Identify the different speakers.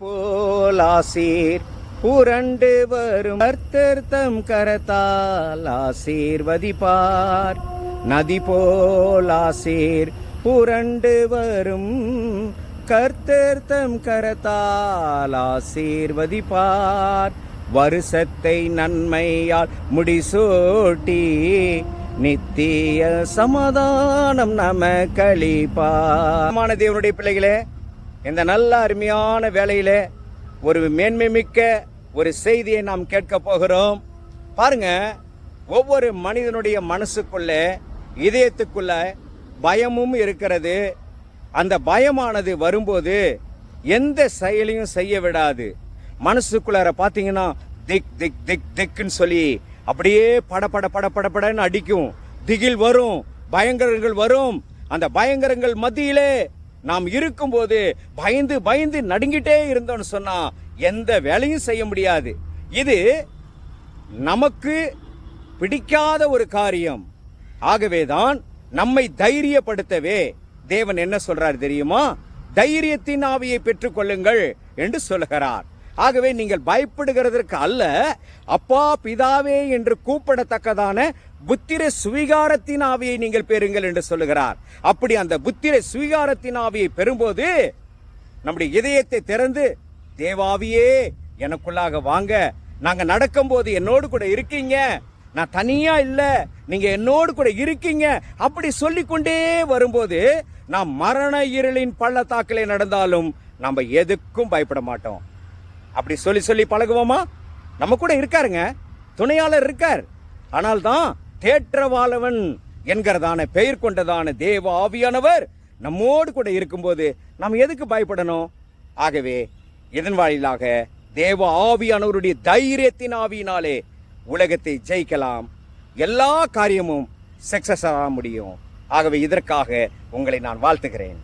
Speaker 1: போலாசீர். புரண்டு வரும் கர்த்தர்த்தம் கரத்தால் ஆசீர்வதிப்பார். நதி போலாசீர். புரண்டு வரும் கர்த்தர்த்தம் கரத்தால் ஆசீர்வதிப்பார். வருஷத்தை நன்மையால் முடிசூட்டி நித்திய சமாதானம் நம கழிப்பார் தேவனுடைய பிள்ளைகளே இந்த நல்ல அருமையான வேலையில் ஒரு மேன்மை மிக்க ஒரு செய்தியை நாம் கேட்க போகிறோம். பாருங்க ஒவ்வொரு மனிதனுடைய மனசுக்குள்ளே இதயத்துக்குள்ள பயமும் இருக்கிறது. அந்த பயமானது வரும்போது எந்த செயலையும் செய்ய விடாது. மனசுக்குள்ளார பார்த்தீங்கன்னா திக் திக் திக் திக்குன்னு சொல்லி அப்படியே பட பட பட படப்படன்னு அடிக்கும். திகில் வரும் பயங்கரங்கள் வரும். அந்த பயங்கரங்கள் மத்தியிலே நாம் இருக்கும்போது பயந்து பயந்து நடுங்கிட்டே இருந்தோம்னு சொன்னால் எந்த வேலையும் செய்ய முடியாது. இது நமக்கு பிடிக்காத ஒரு காரியம். ஆகவேதான் நம்மை தைரியப்படுத்தவே தேவன் என்ன சொல்றார் தெரியுமா? தைரியத்தின் ஆவியை பெற்றுக்கொள்ளுங்கள் என்று சொல்லுகிறார். ஆகவே நீங்கள் பயப்படுகிறதற்கு அல்ல அப்பா பிதாவே என்று கூப்பிடத்தக்கதான புத்திர சுவீகாரத்தின் ஆவியை நீங்கள் பெறுங்கள் என்று சொல்லுகிறார். அப்படி அந்த புத்திர சுவீகாரத்தின் ஆவியை பெறும்போது நம்முடைய இதயத்தை திறந்து தேவாவியே எனக்குள்ளாக வாங்க. நாங்க நடக்கும்போது என்னோடு கூட இருக்கீங்க. நான் தனியா இல்ல. நீங்க என்னோடு கூட இருக்கீங்க. அப்படி சொல்லிக்கொண்டே வரும்போது நாம் மரண இருளின் பள்ளத்தாக்கிலே நடந்தாலும் நம்ம எதுக்கும் பயப்பட மாட்டோம். அப்படி சொல்லி சொல்லி பழகுவோமா? நம்ம கூட இருக்காருங்க. துணையாளர் இருக்கார். ஆனால் தான் தேற்றவாளவன் என்கிறதான பெயர் கொண்டதான தேவ ஆவியானவர் நம்மோடு கூட இருக்கும்போது நாம் எதுக்கு பயப்படணும்? ஆகவே இதன் வாயிலாக தேவ ஆவியானவருடைய தைரியத்தின் ஆவியினாலே உலகத்தை ஜெயிக்கலாம். எல்லா காரியமும் சக்சஸ் ஆக முடியும். ஆகவே இதற்காக உங்களை நான் வாழ்த்துகிறேன்.